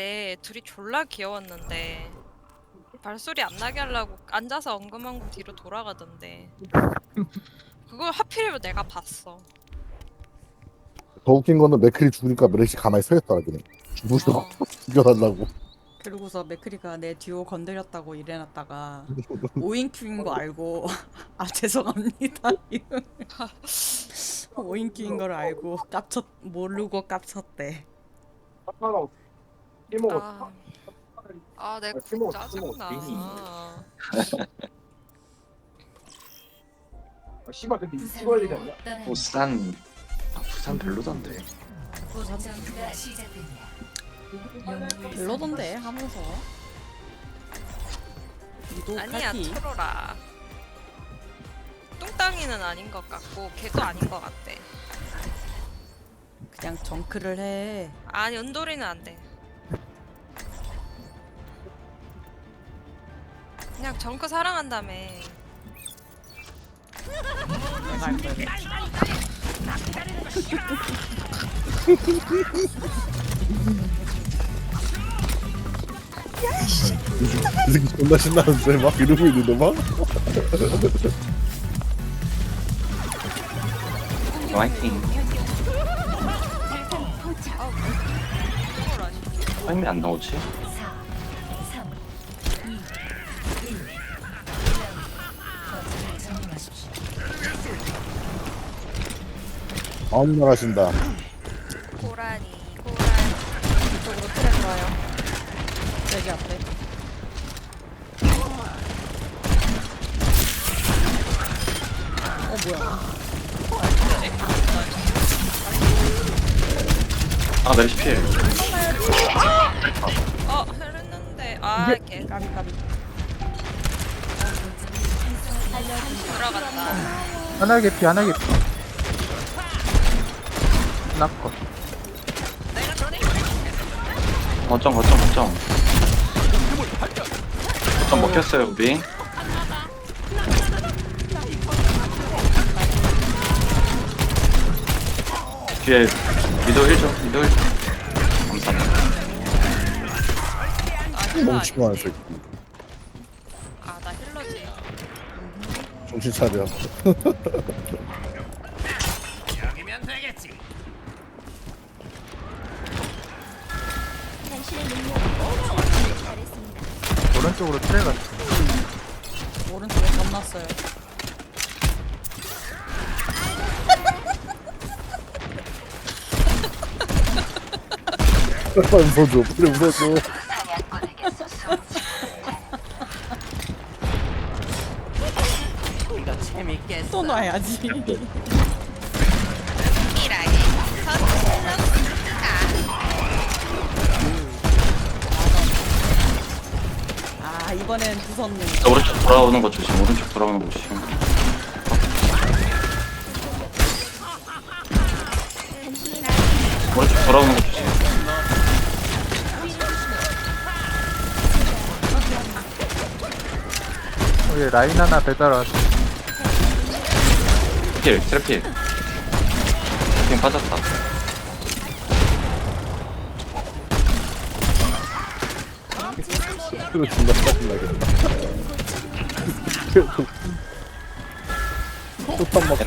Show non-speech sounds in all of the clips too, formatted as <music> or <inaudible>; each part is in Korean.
때 둘이 졸라 귀여웠는데 발소리 안 나게 하려고 앉아서 엉금엉금 뒤로 돌아가던데 그걸 하필이면 내가 봤어. 더 웃긴 거는 맥클이 죽으니까 메르시 가만히 서 있더라 그냥. 죽으서 어. <laughs> 죽여달라고. 그러고서 맥크리가 내 듀오 건드렸다고 이래놨다가 <laughs> 오인큐인 거 알고 아 죄송합니다. <laughs> 이러면 오인큐인 걸 알고 깝쳤 모르고 깝쳤대 아, 아 내가 팀워, 짜증나. 팀워, 씨발 근데 이거 찍어야 되지 않냐? 부산. 아, 부산 별로던데. 전투가 시작됩니다. 별로던데 하면서. 아니야 트로라. 뚱땅이는 아닌 것 같고 걔도 아닌 것 같대 그냥 정크를 해. 아니 은돌이는 안 돼 그냥 정크 사랑한다며 이 새끼 존나 신나는데 막 이러고 있는데 막 화이팅 화이팅 안 나오지? 3, 2, 1. 점령하십시오. 아무 나가신다. 고라니 고라니. 이쪽으로 틀에 들어와요. 여기 앞에. 어 뭐야 아 메르시 필어 흐르는데. 아걔 까비 까비 하나 개피 하나 개피 나꺼 거점 거점 거점. 거점 먹혔어요 우리. 뒤에 미도 1점 미도 1점 감사합니다. 멍청한 새끼 아나 힐러지. 정신 차려 <laughs> 오른쪽으로 트레 갔어 오른쪽에 겁났어요. 웃어줘 빨리 웃어줘 또 놔야지 <laughs> 이번엔 부쉈네. 자, 오른쪽 돌아오는 거 조심 오른쪽 돌아오는 거 조심. 오른쪽 돌아오는 거 조심. 여기 라인 하나 배달 왔어 필 트래필. 지금 빠졌다 그래 존나 짜증나겠다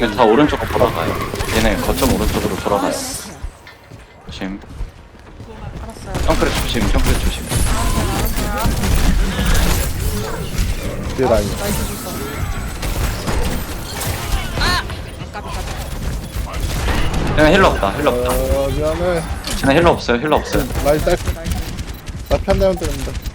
얘네 <laughs> 다 오른쪽으로 돌아가요. 얘네 거점 오른쪽으로 돌아가요. 알았어요 점크레 조심 점크레 조심. 내 라인. 얘네 힐러 없다 힐러 없다. 아 미안해. 쟤네 힐러 없어요 힐러 없어요. 라인 딸 나 편내면 되는데. 라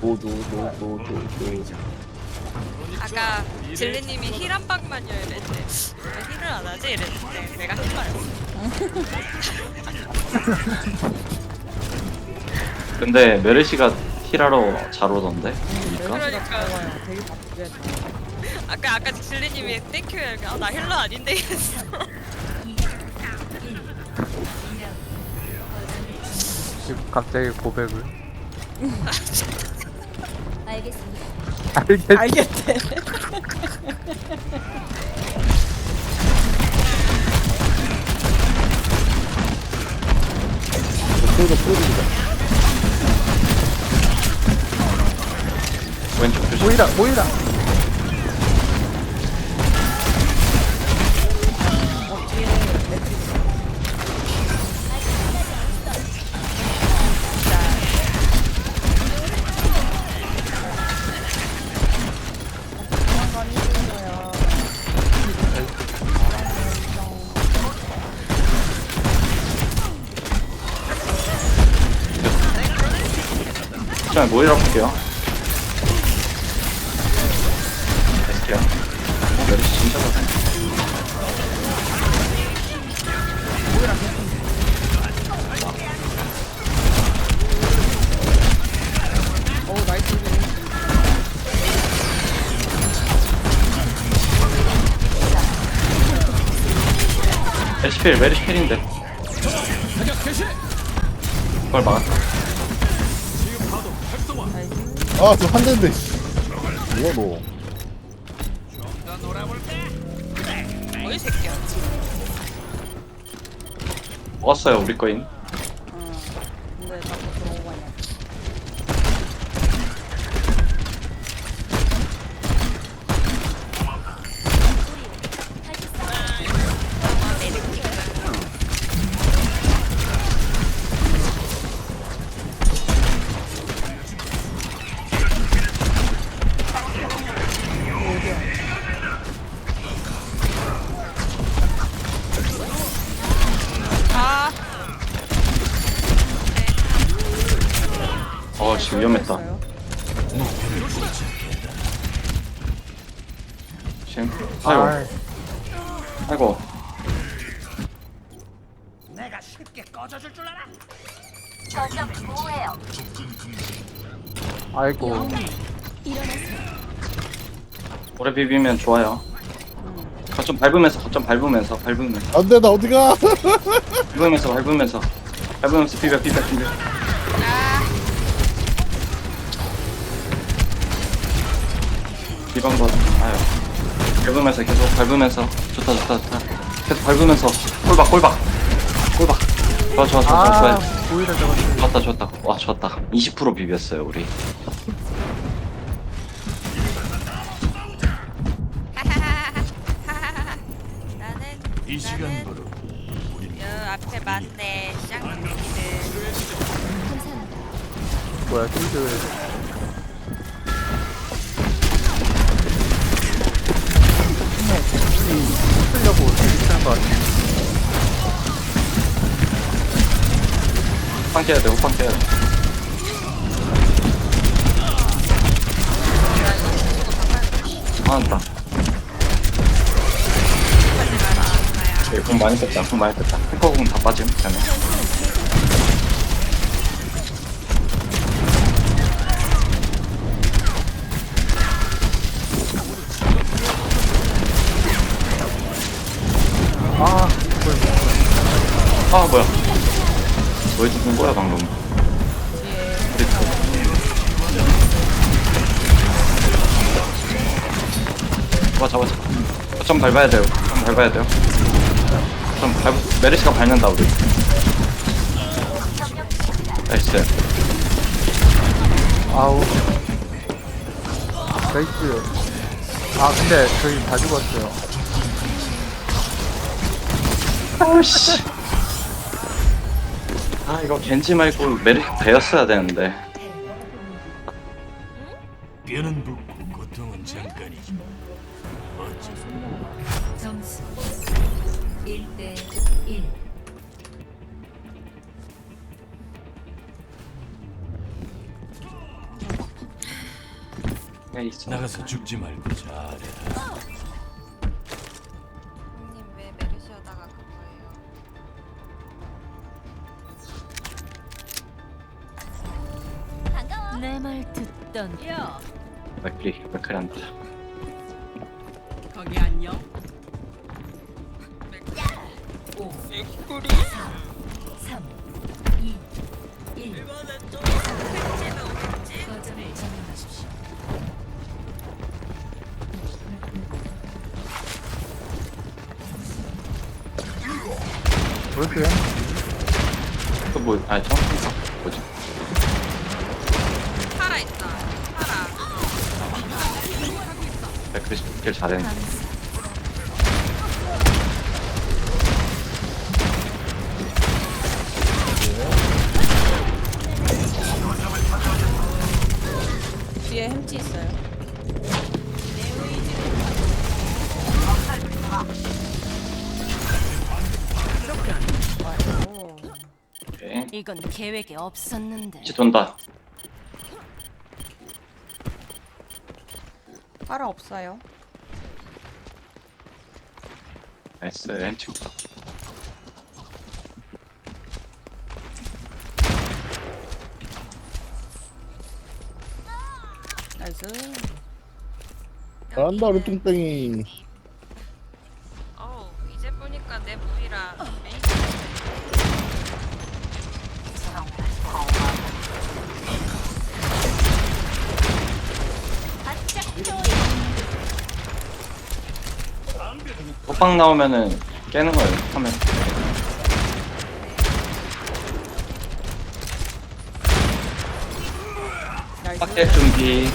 노노노노노노 아까 진리님이 힐 한 방만요 이랬는데 왜 힐을 안 하지 이랬는데 내가 힐러였어. <laughs> 근데 메르시가 힐하러 잘 오던데 그러니까 좋아요. 되게 바쁘게. 아까 아까 진리님이 땡큐 아, 나 힐러 아닌데 이랬어. 지금 갑자기 고백을. <laughs> 알겠습니다. 알겠. 알겠대. 왼쪽 조심 모이라 모이라. 자 모이라 볼게요. 베스트야 메르시 진짜 잘해 오 나이스. 메르시 필 메르시! 필인데 그걸 막았다 아, 저한 대인데. 씨. 뭐야 너? 뭐이 새끼야. 먹었어요 우리 거인 어 지금 위험했다. 했어요? 지금 아이고. 아, 아이고. 아이고. 오래 비비면 좋아요. 거점 밟으면서 거점 밟으면서 밟으면서. 안 돼, 나 어디가? <laughs> 밟으면서 밟으면서. 밟으면서 비벼 비벼 비벼 비방 거 아유 밟으면서 계속 밟으면서 좋다 좋다 좋다. 계속 밟으면서 꼴박 꼴박. 꼴박. 좋아 좋아 좋아 좋아 아. 모이라 잡았어. 좋았다 좋았다. 와 좋았다. 20% 비볐어요 우리. 나는 이 시간으로 여 앞에 맞네. 쌍둥이들. 뭐야 필드. 쓰려고 대기하는 거 같아. 호빵 깨야 돼 호빵 깨야 돼. 화났다. 네, 공 많이 뺐다. 공 많이 뺐다. 탱커 공다 빠짐 그다 왜 죽은 거야 방금. 잡아 잡아 잡아. 좀 밟아야 돼요. 좀 밟아야 돼요. 좀 밟... 메르시가 밟는다 우리. 나이스. 아우. 나이스. 아 근데 저희 다 죽었어요. 아씨 아 이거 겐지 말고 메르시 배였어야 되는데 뼈는 붓고 고통은 잠깐이지. 점수 1대 1. 야 있어. 나가서 죽지 말고 잘해라. 듣던 맥크리 맥크리 한다. 거기 안녕. 3 2 1 거점을 점령하십시오. 보였어요? 그뭐 아니 저 뭐지? 맥크리 스킬 잘했는데. 뒤에 햄찌 있어요. 오케이. 이건 계획에 없었는데. 이제 돈다. 파라 없어요. 나이스 렌치. 나이스. 잘한다 우리 뚱땡이 호빵 나오면은 깨는 거예요. 하면. 나이스. 파켓 준비.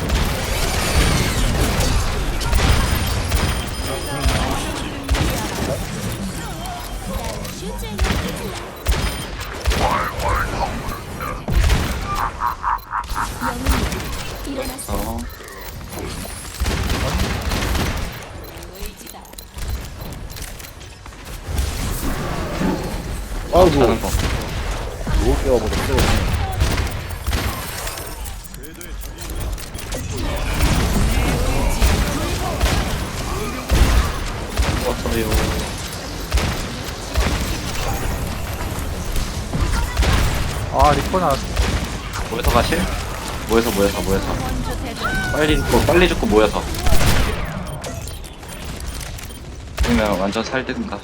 아이고 거. 못 깨워버렸어 왔어요. 아 리퍼 나왔어 모여서 가실? 모여서 모여서 모여서. 빨리 죽고 빨리 죽고 모여서. 아니면 완전 살든가.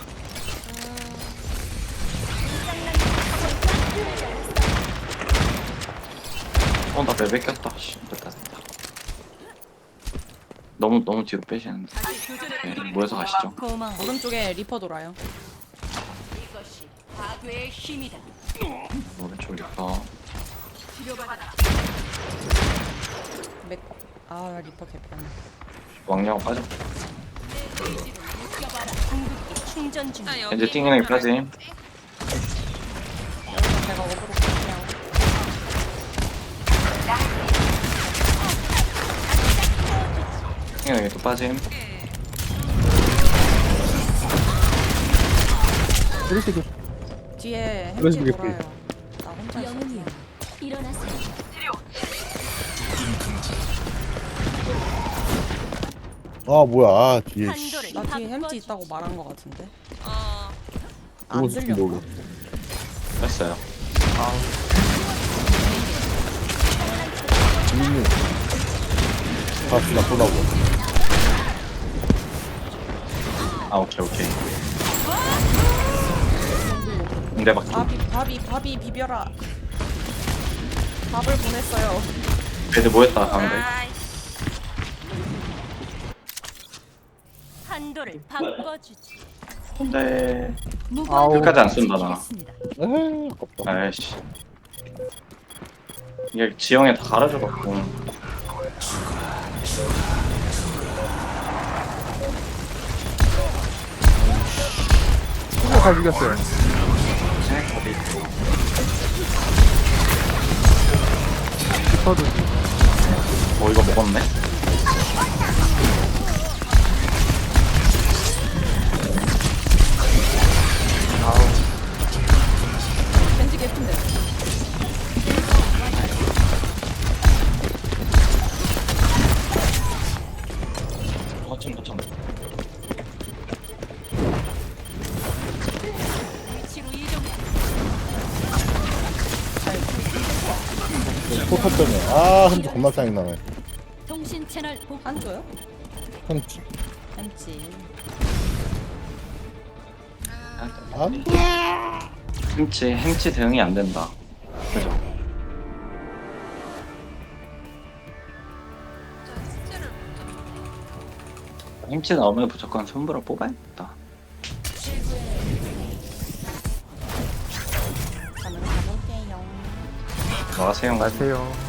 어, 나 맵에 꼈다. 씨, 됐다, 됐다. 너무, 너무 뒤로 빼시는데. 네, 모여서 가시죠. 고마워. 오른쪽에 리퍼 돌아요. 이것이 파괴의 힘이다. 오른쪽 리퍼. 맥. 아 리퍼 개판. 왕령 빠져. 궁극기 충전 중. 나 여기 이제 띵이랑. 여기서 제가 어그로 여기 또 빠짐. 이렇게 좀 뒤에 그런 햄찌 돌아요. 나 혼자 있어. 영웅이여, 일어나세요. 아 뭐야 아, 뒤에 씨. 나 뒤에 햄찌. 있다고 말한 거 같은데. 어안 들려. 노래 뺐어요. 주민님 갑시다 보라고 아, 오케이, 오케이. 공대 박기. 밥이 밥이 밥이 비벼라. 밥을 보냈어요. 애들 모였다, 가운데. 아이씨. 판도를 바꿔주지. 근데 아우. 끝까지 안 쏜다, 나. 에이 아깝다 아이씨. 이게 지형에 다 갈아줘갖고. 진짜 잘 죽였어요 리퍼도 어, 이거 먹었네? 겁나 짜증 나네. 통신 채널 복 한조요? 흠집. 햄찌. 안 햄치 햄치 대응이 안 된다. 그죠? 햄치 나오면 무조건 손보라 뽑아야겠다. 저는 가볼게요. 뭐 하세요? 가세요.